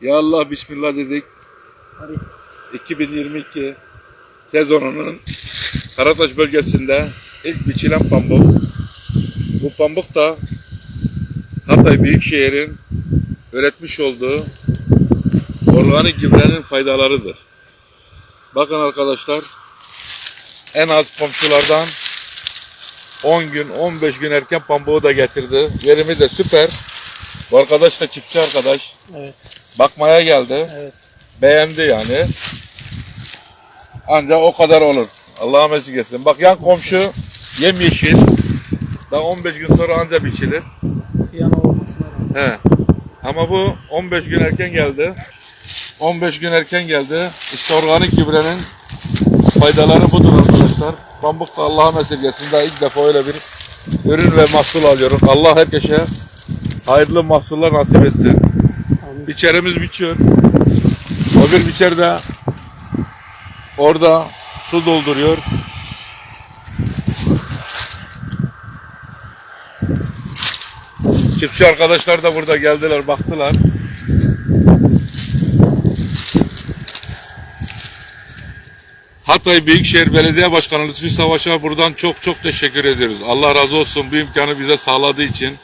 Ya Allah Bismillah dedik. 2022 sezonunun Karataş bölgesinde ilk biçilen pamuk. Bu pamuk da Hatay Büyükşehir'in üretmiş olduğu organik gübrenin faydalarıdır. Bakın arkadaşlar en az komşulardan 10 gün 15 gün erken pamuğu da getirdi. Verimi de süper. Bu arkadaş da çiftçi arkadaş. Evet. Bakmaya geldi. Evet. Beğendi yani. Ancak o kadar olur. Allah'a mesih etsin. Bak yan komşu yemyeşil. Daha 15 gün sonra anca biçilir. Fiyana olmasına rağmen. He. Ama bu 15 gün erken geldi. 15 gün erken geldi. İşte organik gübrenin faydaları budur arkadaşlar. Pamuk da Allah'a mesih etsin. Daha ilk defa öyle bir ürün ve mahsul alıyorum. Allah herkese hayırlı mahsuller nasip etsin. Biçerimiz biçiyor. O bir biçer de orada su dolduruyor. Çiftçi arkadaşlar da burada geldiler, baktılar. Hatay Büyükşehir Belediye Başkanı Lütfi Savaş'a buradan çok çok teşekkür ediyoruz. Allah razı olsun bu imkanı bize sağladığı için.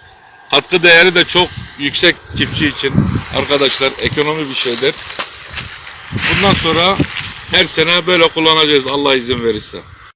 Katkı değeri de çok yüksek çiftçi için. Arkadaşlar ekonomi bir şeydir. Bundan sonra her sene böyle kullanacağız Allah izin verirse.